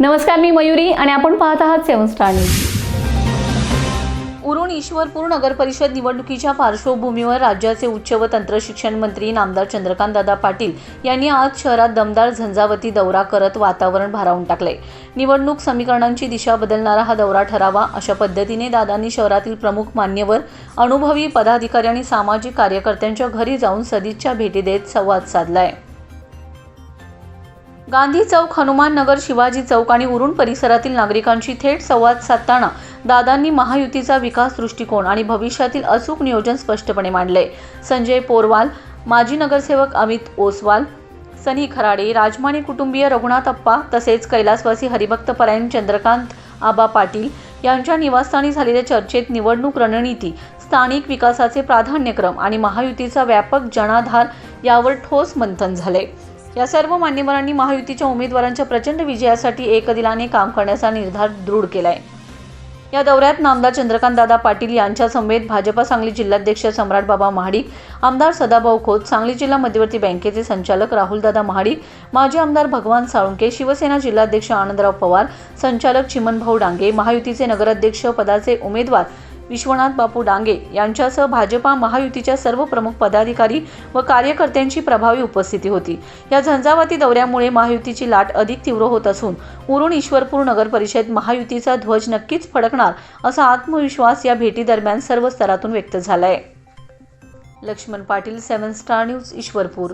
नमस्कार मी मयुरी आणि आपण पाहत आहात seven star news. Urun Ishwarpur नगर परिषद निवडणुकीच्या पार्श्वभूमीवर राज्याचे उच्च व तंत्रशिक्षण मंत्री नामदार चंद्रकांतदादा पाटील यांनी आज शहरात दमदार झंझावती दौरा करत वातावरण भारावून टाकले. निवडणूक समीकरणांची दिशा बदलणारा हा दौरा ठरावा अशा पद्धतीने दादांनी शहरातील प्रमुख मान्यवर अनुभवी पदाधिकारी आणि सामाजिक कार्यकर्त्यांच्या घरी जाऊन सदिच्छा भेटी देत संवाद साधला आहे गांधी चौक हनुमान नगर शिवाजी चौक आणि उरुण परिसरातील नागरिकांशी थेट संवाद साधताना दादांनी महायुतीचा विकास दृष्टिकोन आणि भविष्यातील अचूक नियोजन स्पष्टपणे मांडले. संजय पोरवाल माजी नगरसेवक अमित ओसवाल सनी खराडे राजमाने कुटुंबीय रघुनाथ अप्पा तसेच कैलासवासी हरिभक्त परायण चंद्रकांत आबा पाटील यांच्या निवासस्थानी झालेल्या चर्चेत निवडणूक रणनीती स्थानिक विकासाचे प्राधान्यक्रम आणि महायुतीचा व्यापक जनाधार यावर ठोस मंथन झाले. या सर्व मान्यवरांनी महायुतीच्या उमेदवारांच्या प्रचंड विजयासाठी एकदिलाने काम करण्याचा निर्धार दृढ केलाय. या दौऱ्यात नामदार चंद्रकांतदादा पाटील यांच्या समेत भाजपा सांगली जिल्हाध्यक्ष सम्राट बाबा महाडिक आमदार सदाभाऊ खोत सांगली जिल्हा मध्यवर्ती बँकेचे संचालक राहुलदादा महाडिक माजी आमदार भगवान साळुंके शिवसेना जिल्हाध्यक्ष आनंदराव पवार संचालक चिमनभाऊ डांगे महायुतीचे नगराध्यक्ष पदाचे उमेदवार विश्वनाथ बापू डांगे यांच्यासह भाजपा महायुतीच्या सर्व प्रमुख पदाधिकारी व कार्यकर्त्यांची प्रभावी उपस्थिती होती. या झंझावाती दौऱ्यामुळे महायुतीची लाट अधिक तीव्र होत असून उरुण ईश्वरपूर नगर परिषद महायुतीचा ध्वज नक्कीच फडकणार असा आत्मविश्वास या भेटीदरम्यान सर्व स्तरातून व्यक्त झालाय. Laxman Patil seven star news Ishwarpur.